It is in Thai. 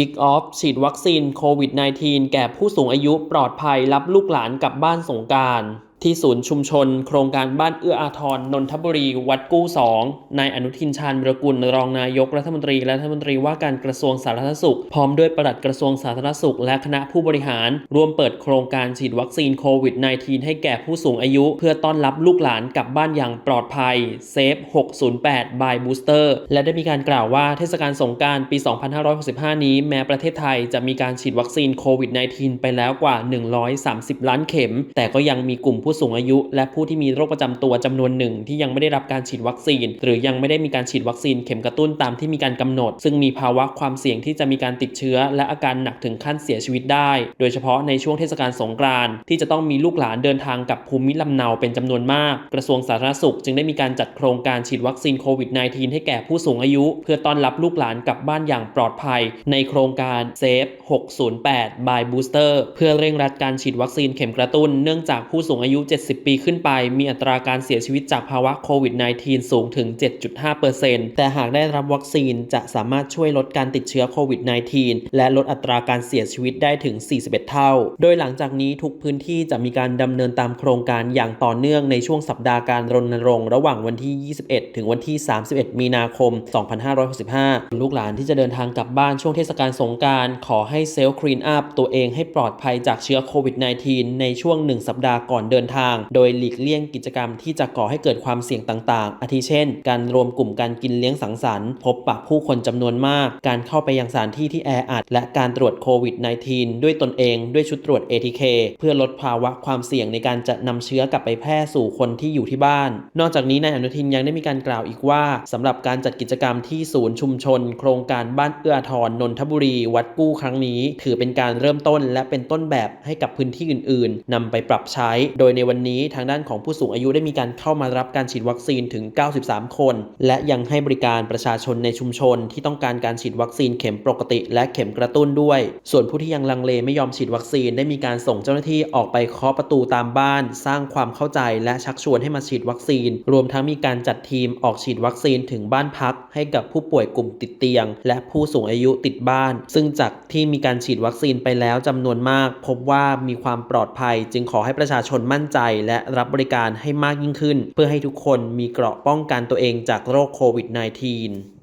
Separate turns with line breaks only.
Kick Off ฉีดวัคซีนโควิด -19 แก่ผู้สูงอายุปลอดภัยรับลูกหลานกลับบ้านสงการ ที่ศูนย์ชุมชน โครงการบ้านเอื้ออาทรนนทบุรี วัดกู้สองนายอนุทินชาญวิรกุลรองนายกรัฐมนตรีและรัฐมนตรีว่าการกระทรวงสาธารณสุข พร้อมด้วยปลัดกระทรวงสาธารณสุข และคณะผู้บริหาร ร่วมเปิดโครงการฉีดวัคซีนโควิด -19 ให้แก่ผู้สูงอายุ เพื่อต้อนรับลูกหลานกลับบ้านอย่างปลอดภัยเซฟ 608 by Booster และได้มีการกล่าวว่าเทศกาลสงการปี 2565 นี้แม้ประเทศไทยจะมีการฉีดวัคซีนโควิด -19 ไปแล้วกว่า 130 ล้านเข็ม แต่ก็ยังมีกลุ่มผูู้้สูงอายุ และผู้ที่มีโรคประจำตัวจำนวนหนึ่งที่ยังไม่ได้รับการฉีดวัคซีน หรือยังไม่ได้มีการฉีดวัคซีนเข็มกระตุ้นตามที่มีการกำหนด ซึ่งมีภาวะความเสี่ยงที่จะมีการติดเชื้อ และอาการหนักถึงขั้นเสียชีวิตได้ โดยเฉพาะในช่วงเทศกาลสงกรานต์ที่จะต้องมีลูกหลานเดินทางกับภูมิลำเนาเป็นจำนวนมาก กระทรวงสาธารณสุข จึงได้มีการจัดโครงการฉีดวัคซีนโควิด -19 ให้แก่ผู้สูงอายุ เพื่อต้อนรับลูกหลานกลับบ้านอย่างปลอดภัย ในโครงการเซฟ608 by Booster เพื่อเร่งรัดการฉีดวัคซีนเข็มกระตุ้นเนื่องจากผู้สูงอายุยุ 70 ปีขึ้นไป มีอัตราการเสียชีวิตจากภาวะโควิด -19 สูงถึง 7.5%แต่หากได้รับวัคซีนจะสามารถช่วยลดการติดเชื้อโควิด -19 และลดอัตราการเสียชีวิตได้ถึง 41 เท่า โดยหลังจากนี้ทุกพื้นที่จะมีการดำเนินตามโครงการอย่างต่อเนื่องในช่วงสัปดาห์การรณรงค์ระหว่างวันที่ 21 ถึงวันที่ 31 มีนาคม 2565 ลูกหลานที่จะเดินทางกลับบ้านช่วงเทศกาลสงกรารขอให้เซลล์คลีนอัพตัวเองให้ปลอดภัยจากเชื้อโควิด -19 ในช่วง 1 สัปดาห์ก่อนเดินทาง โดยหลีกเลี่ยงกิจกรรมที่จะก่อให้เกิดความเสี่ยงต่างๆ อาทิเช่น การรวมกลุ่มการกินเลี้ยงสังสรรค์พบปะผู้คนจำนวนมาก การเข้าไปยังสถานที่ที่แออัด และการตรวจโควิด -19 ด้วยตนเองด้วยชุดตรวจ ATK เพื่อลดภาวะความเสี่ยงในการจะนำเชื้อกลับไปแพร่สู่คนที่อยู่ที่บ้าน นอกจากนี้นายอนุทินยังได้มีการกล่าวอีกว่าสำหรับการจัดกิจกรรมที่ศูนย์ชุมชน โครงการบ้านเอื้ออาทรนนทบุรี วัดกู้ครั้งนี้ ถือเป็นการเริ่มต้นและเป็นต้นแบบให้กับพื้นที่อื่น ๆนำไปปรับใช้ โดยในวันนี้ทางด้านของผู้สูงอายุได้มีการเข้ามารับการฉีดวัคซีนถึง 93 คน และยังให้บริการประชาชนในชุมชน ที่ต้องการการฉีดวัคซีนเข็มปกติ และเข็มกระตุ้นด้วย ส่วนผู้ที่ยังลังเลไม่ยอมฉีดวัคซีนได้มีการส่งเจ้าหน้าที่ออกไปเคาะประตูตามบ้าน สร้างความเข้าใจและชักชวนให้มาฉีดวัคซีน รวมทั้งมีการจัดทีมออกฉีดวัคซีนถึงบ้านพัก ให้กับผู้ป่วยกลุ่มติดเตียง และผู้สูงอายุติดบ้าน ซึ่งจากที่มีการฉีดวัคซีนไปแล้วจำนวนมาก พบว่ามีความปลอดภัย จึงขอให้ประชาชนมั่นใจและรับบริการให้มากยิ่งขึ้น เพื่อให้ทุกคนมีเกราะป้องกันตัวเองจากโรคโควิด -19